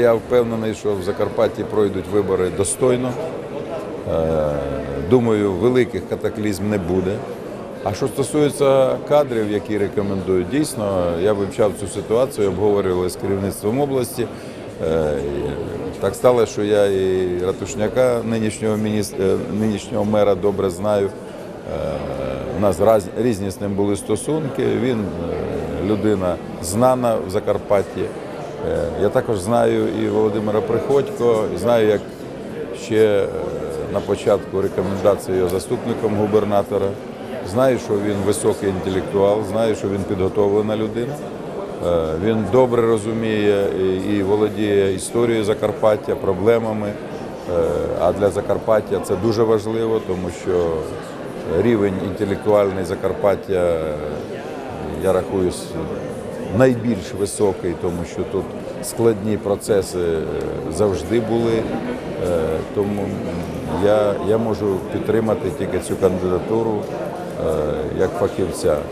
Я впевнений, що в Закарпатті пройдуть вибори достойно. Е, Думаю, великих катаклізм не буде. А що стосується кадрів, які рекомендують, дійсно, я вивчав цю ситуацію, обговорювали з керівництвом області. Е, Так стало, що я і Ратушняка, нинішнього міністра, нинішнього мера, добре знаю. Е, У нас раз- різні з ним були стосунки. Він е, людина знана в Закарпатті. Е, Я також знаю і Володимира Приходько, знаю, як ще е, на початку рекомендації його заступником губернатора. Знаю, що він високий інтелектуал, знаю, що він підготовлена людина. Е, Він добре розуміє і- володіє історією Закарпаття, проблемами. А для Закарпаття це дуже важливо, тому що рівень інтелектуальний Закарпаття, я рахую, с- найбільш високий, тому що тут складні процеси е, завжди були. Е, Тому я, я можу підтримати тільки цю кандидатуру е, як фахівця.